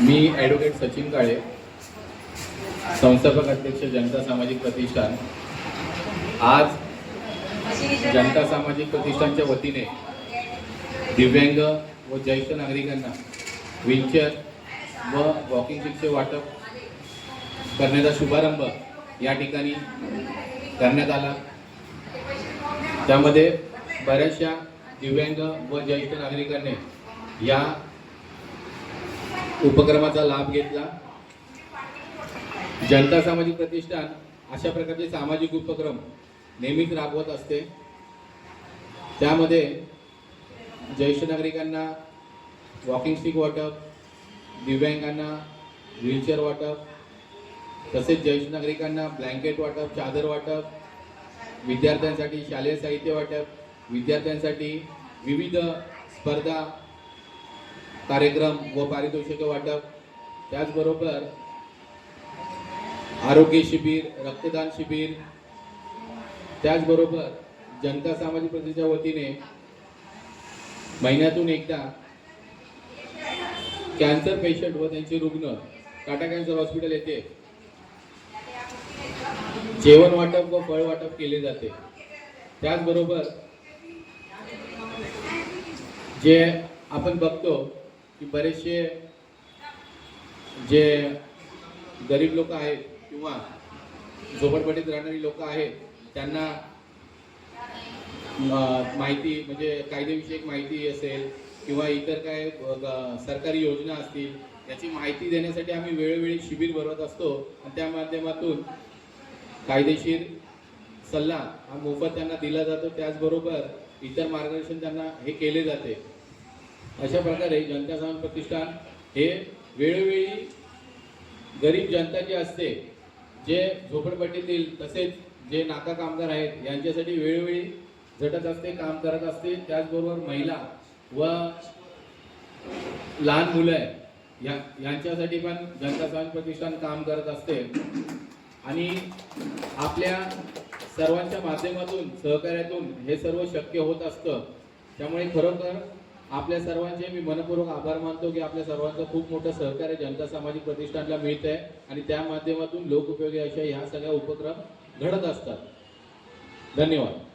मी advocate Sachin काळे संस्थापक अध्यक्ष जनता सामाजिक प्रतिष्ठान. आज जनता सामाजिक प्रतिष्ठानच्या वतीने दिव्यांग व ज्येष्ठ नागरिकांना व्हीलचेअर व वॉकिंग स्टिकचे वाटप करण्याचा शुभारंभ या ठिकाणी करण्यात आला. त्यामध्ये बऱ्याचशा दिव्यांग व ज्येष्ठ नागरिकांनी या उपक्रमाचा लाभ घेतला. जनता सामाजिक प्रतिष्ठान अशा प्रकारचे सामाजिक उपक्रम नेहमीच राबवत असते. त्यामध्ये ज्येष्ठ नागरिकांना वॉकिंग स्टिक वाटप दिव्यांगांना व्हीलचेअर वाटप तसेच ज्येष्ठ नागरिकांना ब्लँकेट वाटप चादर वाटप विद्यार्थ्यांसाठी शालेय साहित्य वाटप विद्यार्थ्यांसाठी विविध स्पर्धा कार्यक्रम व पारितोषिक वाटप. त्याचबरोबर आरोग्य शिबिर रक्तदान शिबिर. त्याचबरोबर जनता सामाजिक प्रतिच्या वतीने महिन्यातून एकदा कॅन्सर पेशंट व त्यांचे रुग्ण टाटा कॅन्सर हॉस्पिटल येथे जेवण वाटप व फळ वाटप केले जाते. त्याचबरोबर जे आपण बघतो की बरेचसे जे गरीब लोक आहेत किंवा झोपडपट्टीत राहणारी लोक आहेत त्यांना माहिती म्हणजे कायदेविषयक माहिती असेल किंवा इतर काय सरकारी योजना असतील याची माहिती देण्यासाठी आम्ही वेळोवेळी शिबिर भरवत असतो. आणि त्या माध्यमातून कायदेशीर सल्ला हा मोफत त्यांना दिला जातो. त्याचबरोबर इतर मार्गदर्शन त्यांना हे केले जाते. अशा प्रकारे जनता सहन प्रतिष्ठान हे वेळोवेळी गरीब जनता जी असते जे झोपडपट्टीतील तसेच जे नाका कामगार आहेत यांच्यासाठी वेळोवेळी झटत असते काम करत असते. त्याचबरोबर महिला व लहान मुलं आहे या यांच्यासाठी पण जनता समाज प्रतिष्ठान काम करत असते. आणि आपल्या सर्वांच्या माध्यमातून सहकार्यातून हे सर्व शक्य होत असतं. त्यामुळे खरोखर आपल्या सर्वांचे मी मनपूर्वक आभार मानतो की आपल्या सर्वांचं खूप मोठं सहकार्य जनता सामाजिक प्रतिष्ठानला मिळत आहे आणि त्या माध्यमातून लोकउपयोगी अशा ह्या सगळ्या उपक्रम घडत असतात. धन्यवाद.